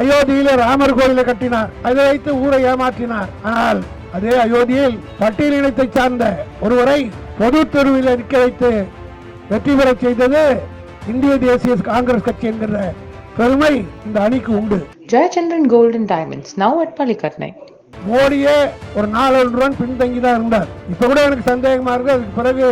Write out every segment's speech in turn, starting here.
அயோத்தியில ராமர் கோயிலை கட்டினார். அதை வைத்து ஊரை ஏமாற்றினார். ஆனால் அதே அயோத்தியில் பட்டியல் இனத்தை சார்ந்த ஒருவரை பொது தெருவில் நிற்க வைத்து வெற்றி பெறச் செய்தது இந்திய தேசிய காங்கிரஸ் கட்சி என்கிற பெருமை இந்த அணிக்கு உண்டு. Gold and Diamonds, now at Palikatnai. மோடியே ஒரு நாலொன்று ரன் பின்தங்கி தான் இருந்தார். இப்ப கூட எனக்கு சந்தேகமா இருக்கு அதுக்கு பிறகு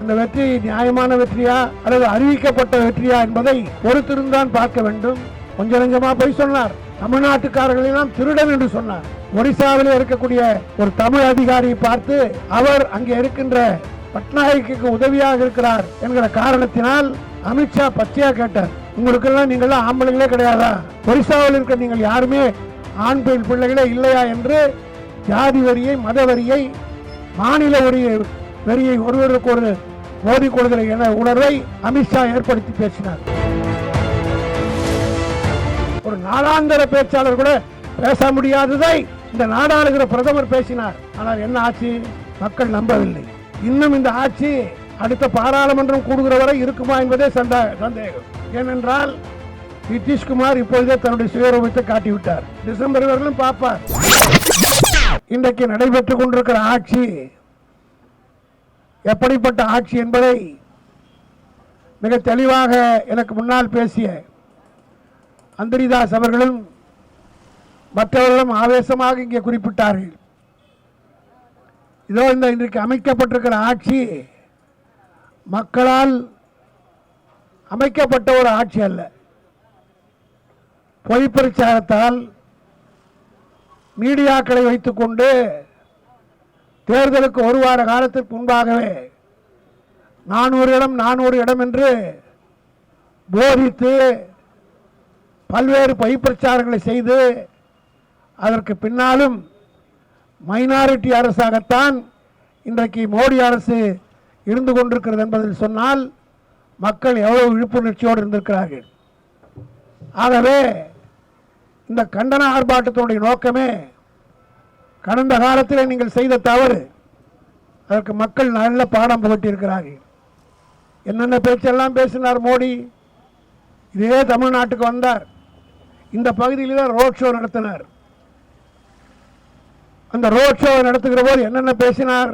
அந்த வெற்றி நியாயமான வெற்றியா அல்லது அறிவிக்கப்பட்ட வெற்றியா என்பதை பொறுத்திருந்தான் பார்க்க வேண்டும். கொஞ்சம் நெஞ்சமா போய் சொன்னார். தமிழ்நாட்டுக்காரர்கள் எல்லாம் திருடன் என்று சொன்னார். ஒரிசாவில் இருக்கக்கூடிய ஒரு தமிழ் அதிகாரியை பார்த்து அவர் அங்கே இருக்கின்ற பட்நாயக்கு உதவியாக இருக்கிறார் என்கிற காரணத்தினால் அமித்ஷா பச்சையா கேட்டார். உங்களுக்கெல்லாம் நீங்களாம் ஆம்பளைங்களே கிடையாதா? ஒரிசாவில் இருக்க நீங்கள் யாருமே ஆண் பெண் பிள்ளைகளே இல்லையா? என்று ஜாதி வரியை மத வரியை மாநில வரியை வரியை ஒருவருக்கு ஒரு மோதி கொள்கிற என உணர்வை அமித்ஷா ஏற்படுத்தி பேசினார். நாடாந்திர பேச்சாளர் கூட பேச முடியாததை இந்த நாடாளுகிற பிரதமர் பேசினார். ஆனால் என்ன ஆச்சு மக்கள் நம்பவில்லை. இன்னும் இந்த ஆட்சி அடுத்த பாராளுமன்றம் கூடுகிற வரை இருக்குமா என்பதே சந்தேகம். ஏனென்றால் நிதிஷ்குமார் இப்பொழுதே தன்னுடைய சுயரூபத்தை காட்டிவிட்டார். டிசம்பர் வரையிலும் பார்ப்பார். இன்றைக்கு நடைபெற்றுக் கொண்டிருக்கிற ஆட்சி எப்படிப்பட்ட ஆட்சி என்பதை மிக தெளிவாக எனக்கு முன்னால் பேசிய அந்தரிதாஸ் அவர்களும் மற்றவர்களும் ஆவேசமாக இங்கே குறிப்பிட்டார்கள். இதோ இந்த இன்றைக்கு அமைக்கப்பட்டிருக்கிற ஆட்சி மக்களால் அமைக்கப்பட்ட ஒரு ஆட்சி அல்ல. பொய் பிரச்சாரத்தால் மீடியாக்களை வைத்துக்கொண்டு தேர்தலுக்கு ஒரு வார காலத்திற்கு முன்பாகவே நானூறு இடம் நானூறு இடம் என்று போதித்து பல்வேறு பொய் பிரச்சாரங்களை செய்து அதற்கு பின்னாலும் மைனாரிட்டி அரசாகத்தான் இன்றைக்கு மோடி அரசு இருந்து கொண்டிருக்கிறது என்பதில் சொன்னால் மக்கள் எவ்வளவு விழிப்புணர்ச்சியோடு இருந்திருக்கிறார்கள். ஆகவே இந்த கண்டன ஆர்ப்பாட்டத்தினுடைய நோக்கமே கடந்த காலத்தில் நீங்கள் செய்த தவறு. அதற்கு மக்கள் நல்ல பாடம் புகட்டியிருக்கிறார்கள். என்னென்ன பேச்செல்லாம் பேசினார் மோடி? இதே தமிழ்நாட்டுக்கு வந்தார். இந்த பகுதியில் தான் ரோட் ஷோ நடத்தினார். அந்த ரோட் ஷோ நடத்துகிற போது என்னென்ன பேசினார்?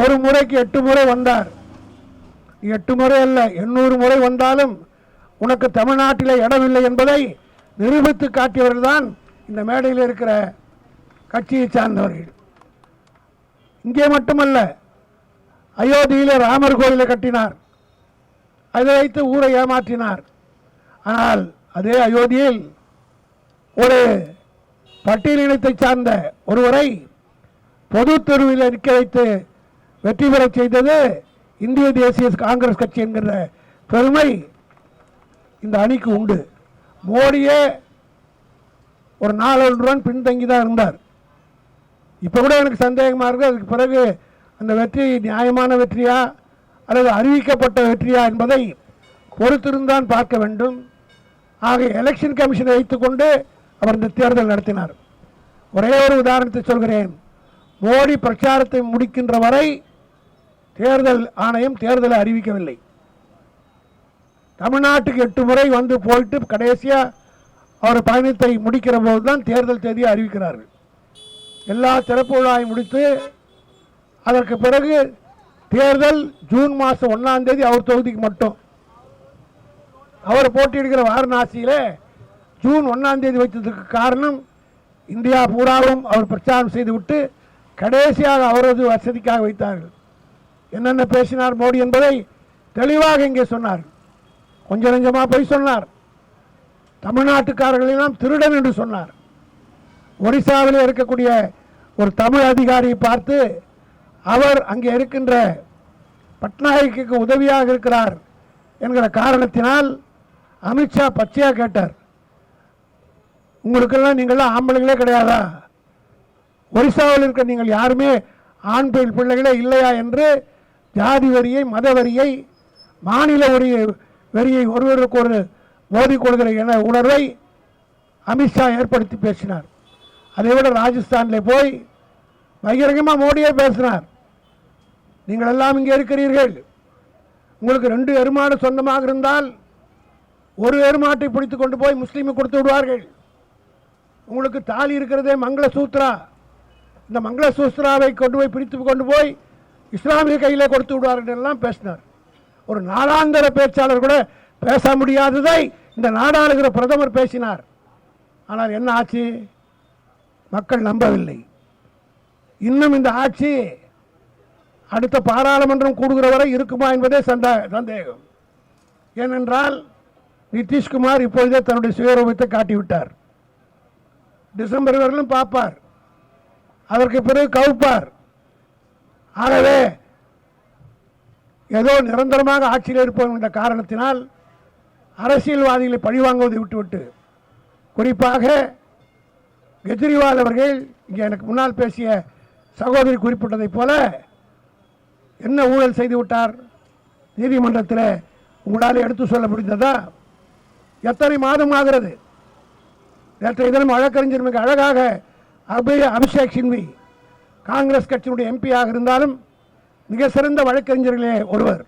ஒரு முறைக்கு எட்டு முறை வந்தார். எட்டு முறை அல்ல எண்ணூறு முறை வந்தாலும் உனக்கு தமிழ்நாட்டில் இடமில்லை என்பதை நிரூபித்து காட்டியவர்கள் தான் இந்த மேடையில் இருக்கிற கட்சியை சார்ந்தவர்கள். இங்கே மட்டுமல்ல அயோத்தியில் ராமர் கோயிலை கட்டினார். அதை வைத்து ஊரை ஏமாற்றினார். ஆனால் அதே அயோத்தியில் ஒரு பட்டியலினத்தை சார்ந்த ஒருவரை பொது தெருவில் நிற்க வைத்து வெற்றி பெறச் செய்தது இந்திய தேசிய காங்கிரஸ் கட்சி என்கிற பெருமை இந்த அணிக்கு உண்டு. மோடியே ஒரு நாலொன்று பின்தங்கி தான் இருந்தார். இப்போ கூட எனக்கு சந்தேகமாக இருக்குது அதுக்கு பிறகு அந்த வெற்றி நியாயமான வெற்றியா அல்லது அறிவிக்கப்பட்ட வெற்றியா என்பதை பொறுத்திருந்தான் பார்க்க வேண்டும். ஆக எலெக்ஷன் கமிஷனை வைத்துக்கொண்டு அவர் இந்த தேர்தல் நடத்தினார். ஒரே ஒரு உதாரணத்தை சொல்கிறேன். மோடி பிரச்சாரத்தை முடிக்கின்ற வரை தேர்தல் ஆணையம் தேர்தலை அறிவிக்கவில்லை. தமிழ்நாட்டுக்கு எட்டு முறை வந்து போயிட்டு கடைசியாக அவர் பயணத்தை முடிக்கிற போது தான் தேர்தல் தேதியை அறிவிக்கிறார்கள். எல்லா சிறப்பு விழாவை முடித்து அதற்கு பிறகு தேர்தல் ஜூன் மாதம் ஒன்றாம் தேதி அவர் தொகுதிக்கு மட்டும். அவர் போட்டியிடுகிற வாரணாசியில் ஜூன் ஒன்றாம் தேதி வைத்ததுக்கு காரணம் இந்தியா பூராவும் அவர் பிரச்சாரம் செய்துவிட்டு கடைசியாக அவரது வசதிக்காக வைத்தார்கள். என்னென்ன பேசினார் மோடி என்பதை தெளிவாக இங்கே சொன்னார். கொஞ்சம் நெஞ்சமாக போய் சொன்னார். தமிழ்நாட்டுக்காரர்களெல்லாம் திருடன் என்று சொன்னார். ஒரிசாவில் இருக்கக்கூடிய ஒரு தமிழ் அதிகாரியை பார்த்து அவர் அங்கே இருக்கின்ற பட்நாயக்கு உதவியாக இருக்கிறார் என்கிற காரணத்தினால் அமித்ஷா பச்சையாக கேட்டார். உங்களுக்கெல்லாம் நீங்களாம் ஆம்பளைங்களே கிடையாதா? ஒரிசாவில் இருக்க நீங்கள் யாருமே ஆண் பெண் பிள்ளைகளே இல்லையா என்று ஜாதி வரியை மத வரியை மாநில வரி வரியை ஒருவருக்கு ஒரு மோதி கொள்கிற என உணர்வை அமித்ஷா ஏற்படுத்தி பேசினார். அதை விட ராஜஸ்தானில் போய் பகிரங்கமாக மோடியே பேசினார். நீங்கள் எல்லாம் இங்கே இருக்கிறீர்கள். உங்களுக்கு ரெண்டு எருமாடு சொந்தமாக இருந்தால் ஒரு எருமாட்டை பிடித்து கொண்டு போய் முஸ்லீமுக்கு கொடுத்து விடுவார்கள். உங்களுக்கு தாலி இருக்கிறதே மங்கள சூத்ரா இந்த மங்கள சூத்ராவை கொண்டு போய் பிடித்து கொண்டு போய் இஸ்லாமிய கையில் கொடுத்து விடுவார்கள் எல்லாம் பேசினார். ஒரு நாடாந்திர பேச்சாளர் கூட பேச முடியாததை இந்த நாடாளுகிற பிரதமர் பேசினார். ஆனால் என்ன ஆச்சு? மக்கள் நம்பவில்லை. இன்னும் இந்த ஆட்சி அடுத்த பாராளுமன்றம் கூடுகிற வரை இருக்குமா என்பதே சந்தா சந்தேகம். ஏனென்றால் நிதிஷ்குமார் இப்பொழுதே தன்னுடைய சுயரூபத்தை காட்டிவிட்டார். டிசம்பர் வரையிலும் பார்ப்பார். அதற்கு பிறகு கவுப்பார். ஆகவே ஏதோ நிரந்தரமாக ஆட்சியில் இருப்போம் என்ற காரணத்தினால் அரசியல்வாதிகளை பழிவாங்குவதை விட்டுவிட்டு குறிப்பாக கெஜ்ரிவால் அவர்கள் இங்கே எனக்கு முன்னால் பேசிய சகோதரி குறிப்பிட்டதைப் போல என்ன ஊழல் செய்து விட்டார் நீதிமன்றத்தில் உங்களால் எடுத்து சொல்ல முடிந்ததா? எத்தனை மாதம் ஆகிறது நேற்றைய தினம் வழக்கறிஞர் மிக அழகாக அபய அபிஷேக் சிங்வி காங்கிரஸ் கட்சியினுடைய எம்பியாக இருந்தாலும் மிக சிறந்த வழக்கறிஞர்களே ஒருவர்.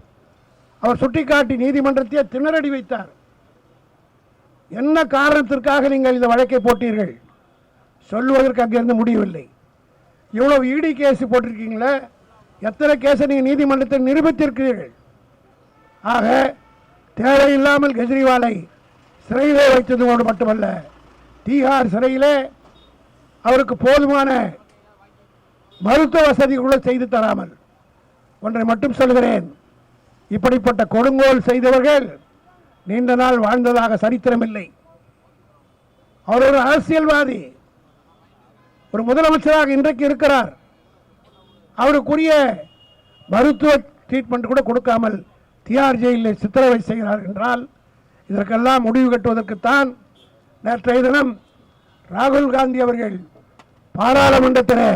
அவர் சுட்டிக்காட்டி நீதிமன்றத்தை திணறடி வைத்தார். என்ன காரணத்திற்காக நீங்கள் இந்த வழக்கை போட்டீர்கள்? சொல்லுவதற்கு அங்கிருந்து முடியவில்லை. இவ்வளவு இடி கேஸ் போட்டிருக்கீங்களே எத்தனை கேஸை நீங்கள் நீதிமன்றத்தில் நிரூபித்திருக்கிறீர்கள்? ஆக தேவையில்லாமல் கெஜ்ரிவாலை சிறையிலே வைத்ததோடு மட்டுமல்ல தீகார் சிறையிலே அவருக்கு போதுமான மருத்துவ வசதி கூட செய்து தராமல் ஒன்றை மட்டும் சொல்கிறேன். இப்படிப்பட்ட கொடுங்கோல் செய்தவர்கள் நீண்ட நாள் வாழ்ந்ததாக சரித்திரமில்லை. அவர் ஒரு அரசியல்வாதி ஒரு முதலமைச்சராக இன்றைக்கு இருக்கிறார். அவருக்குரிய மருத்துவ ட்ரீட்மெண்ட் கூட கொடுக்காமல் தியார் ஜெயிலில் சித்திரவதை செய்கிறார் என்றால் இதற்கெல்லாம் முடிவு கட்டுவதற்குத்தான் நேற்றைய தினம் ராகுல் காந்தி அவர்கள் பாராளுமன்றத்தில்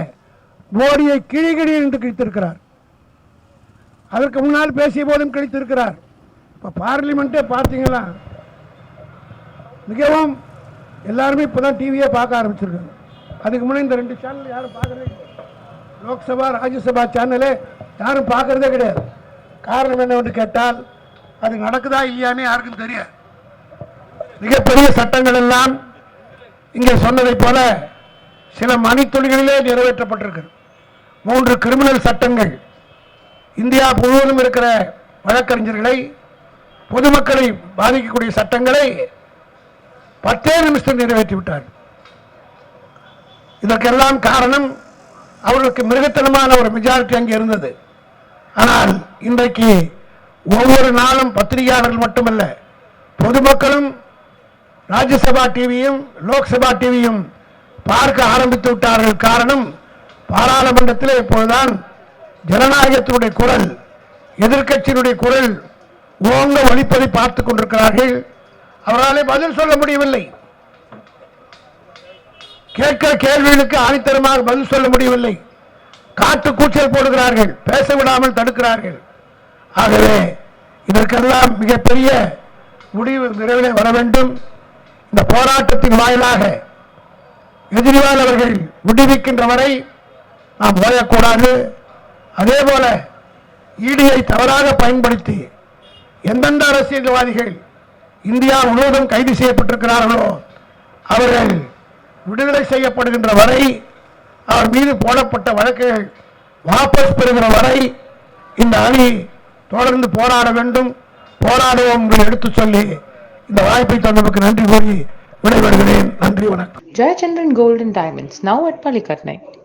மோடியை கிழிகிழி என்று கிழித்திருக்கிறார். அதற்கு முன்னால் பேசிய போதும் கிழித்திருக்கிறார். இப்போ பார்லிமெண்ட்டே பார்த்தீங்களா மிகவும் எல்லாருமே இப்போ தான் டிவியே பார்க்க ஆரம்பிச்சிருக்காங்க. அதுக்கு முன்னே இந்த ரெண்டு சேனல் யாரும் பார்க்குறதே லோக்சபா ராஜ்யசபா சேனலே யாரும் பார்க்கறதே கிடையாது. காரணம் என்னவென்று கேட்டால் அது நடக்குதா இல்லையான்னு யாருக்கும் தெரியாது. மிகப்பெரிய சட்டங்கள் எல்லாம் இங்கே சொன்னதைப் போல சில மணித்துளிகளிலே நிறைவேற்றப்பட்டிருக்கிறது மூன்று கிரிமினல் சட்டங்கள். இந்தியா முழுவதும் இருக்கிற வழக்கறிஞர்களை பொதுமக்களை பாதிக்கக்கூடிய சட்டங்களை பத்தே நிமிஷத்தில் நிறைவேற்றி விட்டார் இதற்கெல்லாம் காரணம் அவர்களுக்கு மிருகத்தனமான ஒரு மெஜாரிட்டி அங்கே இருந்தது. ஆனால் இன்றைக்கு ஒவ்வொரு நாளும் பத்திரிகையாளர்கள் மட்டுமல்ல பொதுமக்களும் ராஜ்யசபா டிவியும் லோக்சபா டிவியும் பார்க்க ஆரம்பித்து விட்டார்கள். காரணம் பாராளுமன்றத்தில் இப்போதுதான் ஜனநாயகத்தினுடைய குரல் எதிர்கட்சியினுடைய குரல் ஓங்க ஒழிப்பதை பார்த்துக் கொண்டிருக்கிறார்கள். அவராலே பதில் சொல்ல முடியவில்லை. கேட்கிற கேள்விகளுக்கு ஆணித்தரமாக பதில் சொல்ல முடியவில்லை. காட்டு கூச்சல் போடுகிறார்கள் பேச விடாமல் தடுக்கிறார்கள். ஆகவே இதற்கெல்லாம் மிகப்பெரிய முடிவு விரைவில் வர வேண்டும். இந்த போராட்டத்தின் வாயிலாக கெஜ்ரிவால் அவர்கள் விடுவிக்கின்ற வரை நாம் ஓயக்கூடாது அதே போல ஈடியை தவறாக பயன்படுத்தி எந்தெந்த அரசியல்வாதிகள் இந்தியா முழுவதும் கைது செய்யப்பட்டிருக்கிறார்களோ அவர்கள் விடுதலை செய்யப்படுகின்ற வரை அவர் மீது போடப்பட்ட வழக்குகள் வாபஸ் பெறுகிற வரை இந்த அணி தொடர்ந்து போராட வேண்டும். போராடுவோம் என்று எடுத்துச் சொல்லி இந்த வாய்ப்பை தந்தமைக்கு நன்றி கூறி விடைபெறுகிறேன். நன்றி வணக்கம். Jayachandran golden diamonds Diamonds, now at